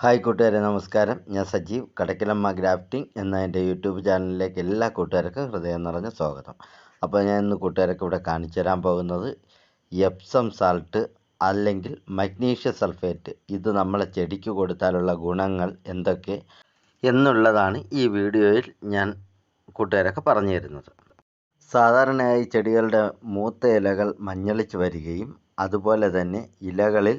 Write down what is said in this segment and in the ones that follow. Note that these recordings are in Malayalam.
ഹായ് കൂട്ടുകാരെ നമസ്കാരം. ഞാൻ സജീവ് കടക്കിലമ്മ ഗ്രാഫ്റ്റിംഗ് എന്ന എന്റെ യൂട്യൂബ് ചാനലിലേക്ക് എല്ലാ കൂട്ടുകാർക്കും ഹൃദയം നിറഞ്ഞ സ്വാഗതം. അപ്പോൾ ഞാൻ ഇന്ന് കൂട്ടുകാർക്ക് ഇവിടെ കാണിച്ചു തരാൻ പോകുന്നത് എപ്സം സാൾട്ട് അല്ലെങ്കിൽ മഗ്നീഷ്യ സൾഫേറ്റ്. ഇത് നമ്മളെ ചെടിക്ക് കൊടുത്താലുള്ള ഗുണങ്ങൾ എന്തൊക്കെ എന്നുള്ളതാണ് ഈ വീഡിയോയിൽ ഞാൻ കൂട്ടുകാരൊക്കെ പറഞ്ഞു തരുന്നത്. സാധാരണയായി ചെടികളുടെ മൂത്ത ഇലകൾ മഞ്ഞളിച്ച് വരികയും അതുപോലെ തന്നെ ഇലകളിൽ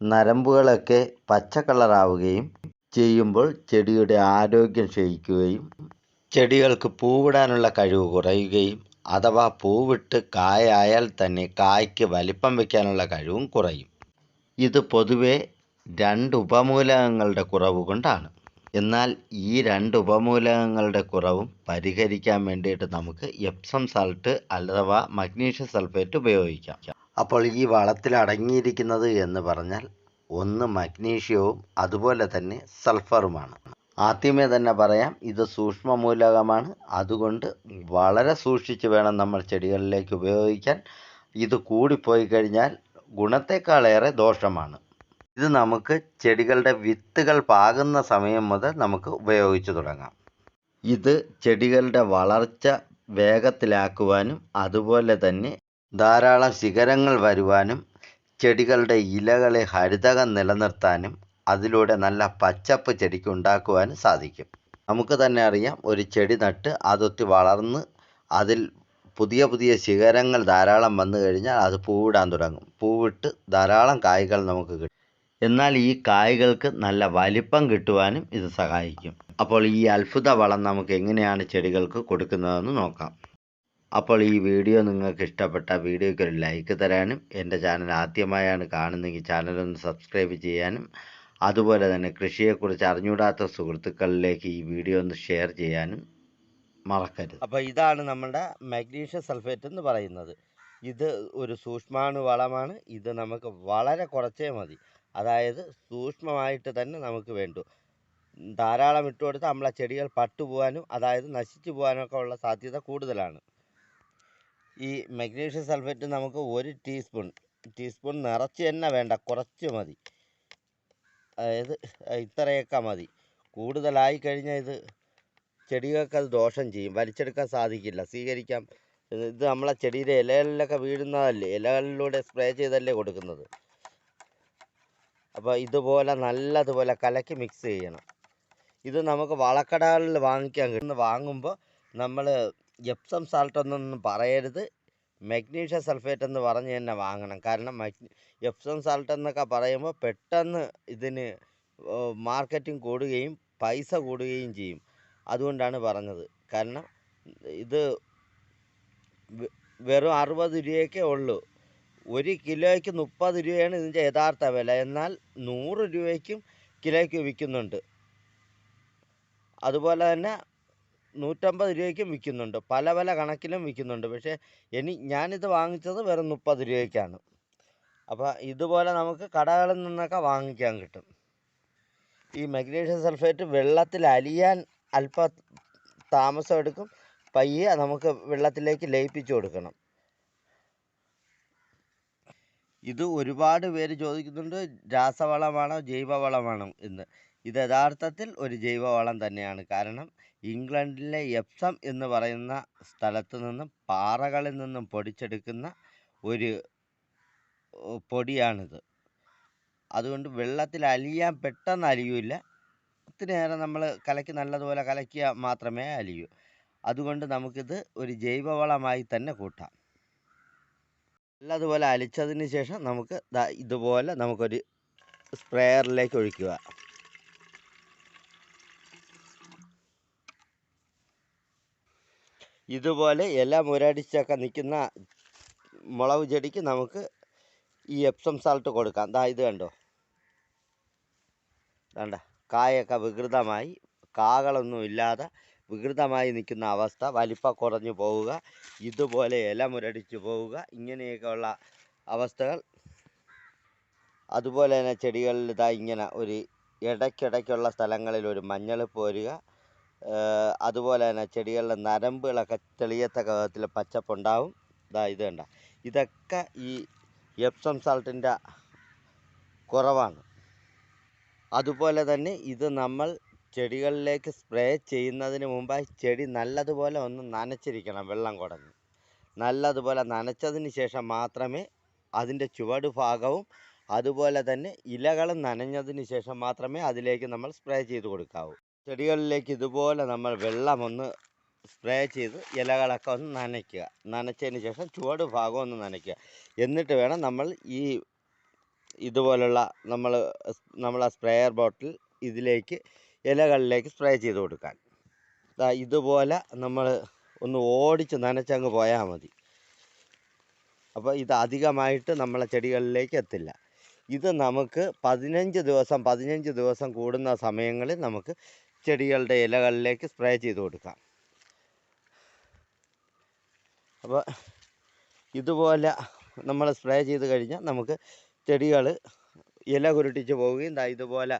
നരമ്പുകളൊക്കെ പച്ച കളറാവുകയും ചെയ്യുമ്പോൾ ചെടിയുടെ ആരോഗ്യം ക്ഷയിക്കുകയും ചെടികൾക്ക് പൂവിടാനുള്ള കഴിവ് കുറയുകയും അഥവാ പൂവിട്ട് കായായാൽ തന്നെ കായ്ക്ക് വലിപ്പം വയ്ക്കാനുള്ള കഴിവും കുറയും. ഇത് പൊതുവെ രണ്ട് ഉപമൂലകങ്ങളുടെ കുറവ് കൊണ്ടാണ്. എന്നാൽ ഈ രണ്ട് ഉപമൂലകങ്ങളുടെ കുറവും പരിഹരിക്കാൻ വേണ്ടിയിട്ട് നമുക്ക് എപ്സം സാൾട്ട് അഥവാ മഗ്നീഷ്യം സൾഫേറ്റ് ഉപയോഗിക്കാം. അപ്പോൾ ഈ വളത്തിൽ അടങ്ങിയിരിക്കുന്നത് എന്ന് പറഞ്ഞാൽ ഒന്ന് മഗ്നീഷ്യവും അതുപോലെ തന്നെ സൾഫറുമാണ്. ആദ്യമേ തന്നെ പറയാം ഇത് സൂക്ഷ്മ മൂലകമാണ് അതുകൊണ്ട് വളരെ സൂക്ഷിച്ച് വേണം നമ്മൾ ചെടികളിലേക്ക് ഉപയോഗിക്കാൻ. ഇത് കൂടിപ്പോയി കഴിഞ്ഞാൽ ഗുണത്തെക്കാളേറെ ദോഷമാണ്. ഇത് നമുക്ക് ചെടികളുടെ വിത്തുകൾ പാകുന്ന സമയം മുതൽ നമുക്ക് ഉപയോഗിച്ചു തുടങ്ങാം. ഇത് ചെടികളുടെ വളർച്ച വേഗത്തിലാക്കുവാനും അതുപോലെ തന്നെ ധാരാളം ശിഖരങ്ങൾ വരുവാനും ചെടികളുടെ ഇലകളെ ഹരിതകം നിലനിർത്താനും അതിലൂടെ നല്ല പച്ചപ്പ് ചെടിക്ക് ഉണ്ടാക്കുവാനും സാധിക്കും. നമുക്ക് തന്നെ അറിയാം ഒരു ചെടി നട്ട് അതൊത്തി വളർന്ന് അതിൽ പുതിയ പുതിയ ശിഖരങ്ങൾ ധാരാളം വന്നു കഴിഞ്ഞാൽ അത് പൂവിടാൻ തുടങ്ങും. പൂവിട്ട് ധാരാളം കായ്കൾ നമുക്ക് കിട്ടും. എന്നാൽ ഈ കായ്കൾക്ക് നല്ല വലിപ്പം കിട്ടുവാനും ഇത് സഹായിക്കും. അപ്പോൾ ഈ അത്ഭുത വളം നമുക്ക് എങ്ങനെയാണ് ചെടികൾക്ക് കൊടുക്കുന്നതെന്ന് നോക്കാം. അപ്പോൾ ഈ വീഡിയോ നിങ്ങൾക്ക് ഇഷ്ടപ്പെട്ട വീഡിയോയ്ക്ക് ഒരു ലൈക്ക് തരാനും എന്റെ ചാനൽ ആദ്യമായാണ് കാണുന്നതെങ്കിൽ ചാനലൊന്ന് സബ്സ്ക്രൈബ് ചെയ്യാനും അതുപോലെ തന്നെ കൃഷിയെക്കുറിച്ച് അറിഞ്ഞൂടാത്ത സുഹൃത്തുക്കളിലേക്ക് ഈ വീഡിയോ ഒന്ന് ഷെയർ ചെയ്യാനും മറക്കരുത്. അപ്പോൾ ഇതാണ് നമ്മുടെ മഗ്നീഷ്യം സൾഫേറ്റ് എന്ന് പറയുന്നത്. ഇത് ഒരു സൂക്ഷ്മാണു വളമാണ്. ഇത് നമുക്ക് വളരെ കുറച്ചേ മതി. അതായത് സൂക്ഷ്മമായിട്ട് തന്നെ നമുക്ക് വേണ്ടു. ധാരാളം ഇട്ട് കൊടുത്താൽ നമ്മളെ ചെടികൾ പട്ടുപോകാനും അതായത് നശിച്ചു പോകാനൊക്കെ ഉള്ള സാധ്യത കൂടുതലാണ്. ഈ മഗ്നീഷ്യം സൾഫേറ്റ് നമുക്ക് ഒരു ടീസ്പൂൺ ടീസ്പൂൺ നിറച്ച് തന്നെ വേണ്ട കുറച്ച് മതി. അതായത് ഇത്രയൊക്കെ മതി. കൂടുതലായി കഴിഞ്ഞാൽ ഇത് ചെടികൾക്ക് അത് ദോഷം ചെയ്യും. വലിച്ചെടുക്കാൻ സാധിക്കില്ല. സ്വീകരിക്കാം. ഇത് നമ്മളെ ചെടിയുടെ ഇലകളിലൊക്കെ വീഴുന്നതല്ലേ? ഇലകളിലൂടെ സ്പ്രേ ചെയ്തല്ലേ കൊടുക്കുന്നത്? അപ്പോൾ ഇതുപോലെ നല്ലതുപോലെ കലക്കി മിക്സ് ചെയ്യണം. ഇത് നമുക്ക് വളക്കടകളിൽ വാങ്ങിക്കാൻ കിട്ടുന്ന വാങ്ങുമ്പോൾ നമ്മൾ എപ്സം സാൾട്ട് എന്നൊന്നും പറയരുത്. മഗ്നീഷ്യം സൾഫേറ്റ് എന്ന് പറഞ്ഞ് തന്നെ വാങ്ങണം. കാരണം മഗ്നി എപ്സം സാൾട്ട് എന്നൊക്കെ പറയുമ്പോൾ പെട്ടെന്ന് ഇതിന് മാർക്കറ്റിംഗ് കൂടുകയും പൈസ കൂടുകയും ചെയ്യും. അതുകൊണ്ടാണ് പറഞ്ഞത്. കാരണം ഇത് വെറും അറുപത് രൂപയൊക്കെ ഉള്ളൂ. ഒരു കിലോയ്ക്ക് മുപ്പത് രൂപയാണ് ഇതിന്റെ യഥാർത്ഥ വില. എന്നാൽ നൂറ് രൂപയ്ക്കും കിലോയ്ക്ക് വിൽക്കുന്നുണ്ട്. അതുപോലെ തന്നെ നൂറ്റമ്പത് രൂപയ്ക്കും വിൽക്കുന്നുണ്ട്. പല പല കണക്കിലും വിൽക്കുന്നുണ്ട്. പക്ഷേ ഇനി ഞാനിത് വാങ്ങിച്ചത് വെറും മുപ്പത് രൂപയ്ക്കാണ്. അപ്പോൾ ഇതുപോലെ നമുക്ക് കടകളിൽ നിന്നൊക്കെ വാങ്ങിക്കാൻ കിട്ടും. ഈ മഗ്നീഷ്യം സൾഫേറ്റ് വെള്ളത്തിൽ അലിയാൻ അല്പ താമസം എടുക്കും. പയ്യെ നമുക്ക് വെള്ളത്തിലേക്ക് ലയിപ്പിച്ചു കൊടുക്കണം. ഇത് ഒരുപാട് പേര് ചോദിക്കുന്നുണ്ട് രാസവളമാണോ ജൈവവളമാണോ എന്ന്. ഇത് യഥാർത്ഥത്തിൽ ഒരു ജൈവവളം തന്നെയാണ്. കാരണം ഇംഗ്ലണ്ടിലെ എപ്സം എന്ന് പറയുന്ന സ്ഥലത്ത് നിന്നും പാറകളിൽ നിന്നും പൊടിച്ചെടുക്കുന്ന ഒരു പൊടിയാണിത്. അതുകൊണ്ട് വെള്ളത്തിൽ അലിയാൻ പെട്ടെന്ന് അലിയില്ല. ഒത്തിരി നേരം നമ്മൾ കലക്കി നല്ലതുപോലെ കലക്കിയ മാത്രമേ അലിയൂ. അതുകൊണ്ട് നമുക്കിത് ഒരു ജൈവവളമായി തന്നെ കൂട്ടാം. നല്ലതുപോലെ അലിച്ചതിന് ശേഷം നമുക്ക് ഇതുപോലെ നമുക്കൊരു സ്പ്രേയറിലേക്ക് ഒഴിക്കുക. ഇതുപോലെ ഇല മുരടിച്ചൊക്കെ നിൽക്കുന്ന മുളക് ചെടിക്ക് നമുക്ക് ഈ എപ്സം സാൾട്ട് കൊടുക്കാം. ദാ ഇത് കണ്ടോ? വേണ്ട കായൊക്കെ വികൃതമായി കാകളൊന്നും ഇല്ലാതെ വികൃതമായി നിൽക്കുന്ന അവസ്ഥ. വലിപ്പം കുറഞ്ഞു പോവുക. ഇതുപോലെ ഇല മുരടിച്ചു പോവുക. ഇങ്ങനെയൊക്കെയുള്ള അവസ്ഥകൾ. അതുപോലെ തന്നെ ചെടികളിൽ ഇതാ ഇങ്ങനെ ഒരു ഇടയ്ക്കിടയ്ക്കുള്ള സ്ഥലങ്ങളിൽ ഒരു മഞ്ഞൾ പോരുക. അതുപോലെ തന്നെ ചെടികളിലെ നരമ്പുകളൊക്കെ തെളിയത്തക്ക വിധത്തിൽ പച്ചപ്പുണ്ടാവും. ഇതാ ഇത് കണ്ട. ഇതൊക്കെ ഈ എപ്സം സാൾട്ടിന്റെ കുറവാണ്. അതുപോലെ തന്നെ ഇത് നമ്മൾ ചെടികളിലേക്ക് സ്പ്രേ ചെയ്യുന്നതിന് മുമ്പായി ചെടി നല്ലതുപോലെ ഒന്ന് നനച്ചിരിക്കണം വെള്ളം കുടഞ്ഞ് നല്ലതുപോലെ നനച്ചതിന് ശേഷം മാത്രമേ അതിന്റെ ചുവട് ഭാഗവും അതുപോലെ തന്നെ ഇലകളും നനഞ്ഞതിന് ശേഷം മാത്രമേ അതിലേക്ക് നമ്മൾ സ്പ്രേ ചെയ്ത് കൊടുക്കാവൂ. ചെടികളിലേക്ക് ഇതുപോലെ നമ്മൾ വെള്ളം ഒന്ന് സ്പ്രേ ചെയ്ത് ഇലകളൊക്കെ ഒന്ന് നനയ്ക്കുക. നനച്ചതിന് ശേഷം ചുവട് ഭാഗം ഒന്ന് നനയ്ക്കുക. എന്നിട്ട് വേണം നമ്മൾ ഈ ഇതുപോലുള്ള നമ്മൾ നമ്മൾ ആ സ്പ്രേയർ ബോട്ടിൽ ഇതിലേക്ക് ഇലകളിലേക്ക് സ്പ്രേ ചെയ്ത് കൊടുക്കാൻ. ഇതുപോലെ നമ്മൾ ഒന്ന് ഓടിച്ച് നനച്ചങ്ങ് പോയാൽ മതി. അപ്പോൾ ഇത് അധികമായിട്ട് നമ്മളെ ചെടികളിലേക്ക് എത്തില്ല. ഇത് നമുക്ക് പതിനഞ്ച് ദിവസം പതിനഞ്ച് ദിവസം കൂടുന്ന സമയങ്ങളിൽ നമുക്ക് ചെടികളുടെ ഇലകളിലേക്ക് സ്പ്രേ ചെയ്ത് കൊടുക്കാം. അപ്പോൾ ഇതുപോലെ നമ്മൾ സ്പ്രേ ചെയ്ത് കഴിഞ്ഞാൽ നമുക്ക് ചെടികൾ ഇല കുരുട്ടിച്ച് പോവുകയും ഇതുപോലെ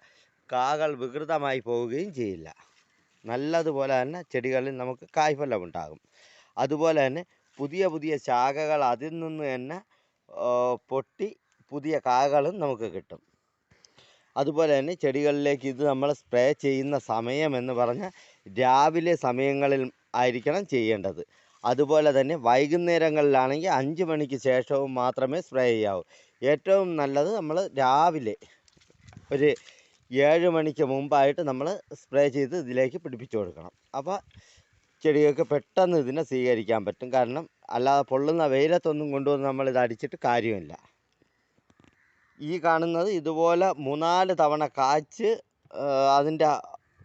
കാകൾ വികൃതമായി പോവുകയും ചെയ്യില്ല. നല്ലതുപോലെ തന്നെ ചെടികളിൽ നമുക്ക് കായ്ഫലം ഉണ്ടാകും. അതുപോലെ തന്നെ പുതിയ പുതിയ ശാഖകൾ അതിൽ നിന്ന് തന്നെ പൊട്ടി പുതിയ കാകളും നമുക്ക് കിട്ടും. അതുപോലെ തന്നെ ചെടികളിലേക്ക് ഇത് നമ്മൾ സ്പ്രേ ചെയ്യുന്ന സമയം എന്ന് പറഞ്ഞാൽ രാവിലെ സമയങ്ങളിൽ ആയിരിക്കണം ചെയ്യേണ്ടത്. അതുപോലെ തന്നെ വൈകുന്നേരങ്ങളിലാണെങ്കിൽ അഞ്ച് മണിക്ക് ശേഷവും മാത്രമേ സ്പ്രേ ചെയ്യാവൂ. ഏറ്റവും നല്ലത് നമ്മൾ രാവിലെ ഒരു ഏഴ് മണിക്ക് മുമ്പായിട്ട് നമ്മൾ സ്പ്രേ ചെയ്ത് ഇതിലേക്ക് പിടിപ്പിച്ചു കൊടുക്കണം. അപ്പോൾ ചെടികൾക്ക് പെട്ടെന്ന് ഇതിനെ സ്വീകരിക്കാൻ പറ്റും. കാരണം അല്ലാതെ പൊള്ളുന്ന വെയിലത്തൊന്നും കൊണ്ടുവന്ന് നമ്മൾ ഇത് അടിച്ചിട്ട് കാര്യമില്ല. ഈ കാണുന്നത് ഇതുപോലെ മൂന്നാൽ തവണ കായ്ച്ച് അതിന്റെ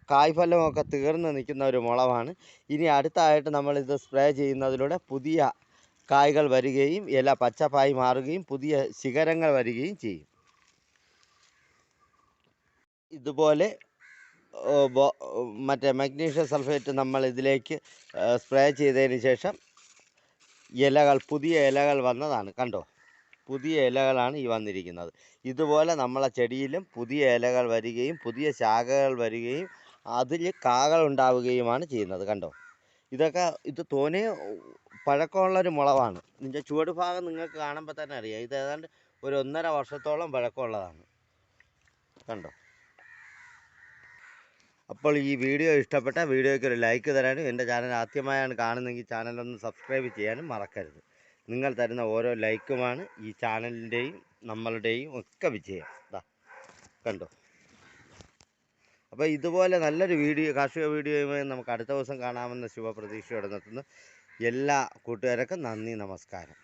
കായ്ഫലമൊക്കെ തീർന്ന് നിൽക്കുന്ന ഒരു മുളവാണ്. ഇനി അടുത്തായിട്ട് നമ്മളിത് സ്പ്രേ ചെയ്യുന്നതിലൂടെ പുതിയ കായ്കൾ വരികയും ഇല പച്ചപ്പായി മാറുകയും പുതിയ ശിഖരങ്ങൾ വരികയും ചെയ്യും. ഇതുപോലെ മറ്റേ മഗ്നീഷ്യം സൾഫേറ്റ് നമ്മൾ ഇതിലേക്ക് സ്പ്രേ ചെയ്തതിന് ശേഷം ഇലകൾ പുതിയ ഇലകൾ വന്നതാണ്. കണ്ടോ? പുതിയ ഇലകളാണ് ഈ വന്നിരിക്കുന്നത്. ഇതുപോലെ നമ്മളെ ചെടിയിലും പുതിയ ഇലകൾ വരികയും പുതിയ ശാഖകൾ വരികയും അതിൽ കാകൾ ഉണ്ടാവുകയുമാണ് ചെയ്യുന്നത്. കണ്ടോ? ഇതൊക്കെ ഇത് തോനെ പഴക്കമുള്ളൊരു മുളവാണ്. ഇതിന്റെ ചുവട് ഭാഗം നിങ്ങൾക്ക് കാണുമ്പോൾ തന്നെ അറിയാം. ഇത് ഏതാണ്ട് ഒരു ഒന്നര വർഷത്തോളം പഴക്കമുള്ളതാണ്. കണ്ടോ? അപ്പോൾ ഈ വീഡിയോ ഇഷ്ടപ്പെട്ട വീഡിയോയ്ക്ക് ഒരു ലൈക്ക് തരാനും എന്റെ ചാനൽ ആദ്യമായാണ് കാണുന്നതെങ്കിൽ ചാനലൊന്ന് സബ്സ്ക്രൈബ് ചെയ്യാനും മറക്കരുത്. നിങ്ങൾ തരുന്ന ഓരോ ലൈക്കുമാണ് ഈ ചാനലിന്റെയും നമ്മളുടെയും ഒക്കെ വിജയം. ദാ കണ്ടോ? അപ്പോൾ ഇതുപോലെ നല്ലൊരു വീഡിയോ കാർഷിക വീഡിയോയുമായി നമുക്ക് അടുത്ത ദിവസം കാണാമെന്ന ശുഭപ്രതീക്ഷയോടെ നിർത്തുന്നു. എല്ലാ കൂട്ടുകാർക്കും നന്ദി നമസ്കാരം.